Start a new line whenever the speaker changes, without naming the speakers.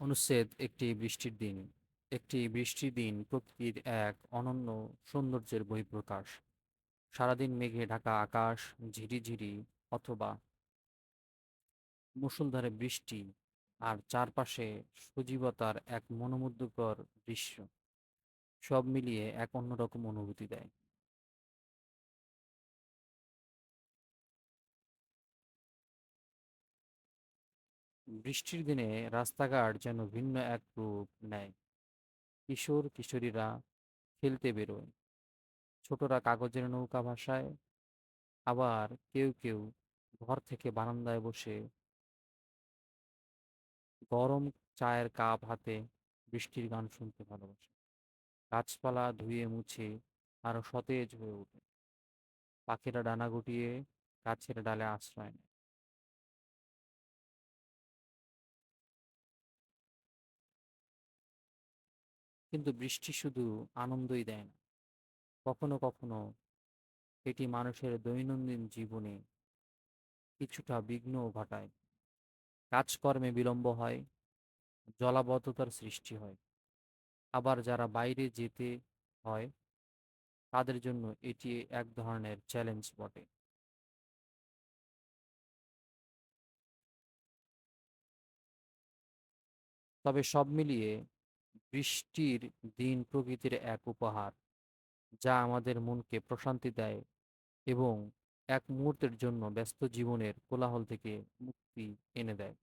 অনুচ্ছেদ একটি বৃষ্টির দিন। একটি বৃষ্টির দিন প্রকৃতির এক অনন্য সৌন্দর্যের বহিঃপ্রকাশ। সারাদিন মেঘে ঢাকা আকাশ ঝিরিঝিরি অথবা মুষলধারে বৃষ্টি আর চারপাশে সজীবতার এক মনোমুগ্ধকর দৃশ্য। সব মিলিয়ে এক অন্যরকম অনুভূতি দেয়। বৃষ্টির দিনে রাস্তাঘাট যেন ভিন্ন এক রূপ নেয়। কিশোর, কিশোরীরা খেলতে বেরোয়। ছোটরা কাগজের নৌকা ভাসায়। আবার কেউ কেউ ঘর থেকে বারান্দায় বসে গরম চায়ের কাপ হাতে বৃষ্টির গান শুনতে ভালোবাসে। গাছপালা ধুয়ে মুছে আরও সতেজ হয়ে ওঠে। পাখিরা ডানা গুটিয়ে গাছের ডালে আশ্রয় নেয়। কিন্তু বৃষ্টি শুধু আনন্দই দেয় না। কখনো কখনো এটি মানুষের দৈনন্দিন জীবনে কিছুটা বিঘ্নও ঘটায়। কাজকর্মে বিলম্ব হয়, জলাবদ্ধতার সৃষ্টি হয়। আবার যারা বাইরে যেতে হয়, তাদের জন্য এটি এক ধরনের চ্যালেঞ্জ বটে। তবে সব মিলিয়ে বৃষ্টির দিন প্রকৃতির এক উপহার, যা আমাদের মনকে প্রশান্তি দেয় এবং এক মুহূর্তের জন্য ব্যস্ত জীবনের কোলাহল থেকে মুক্তি এনে দেয়।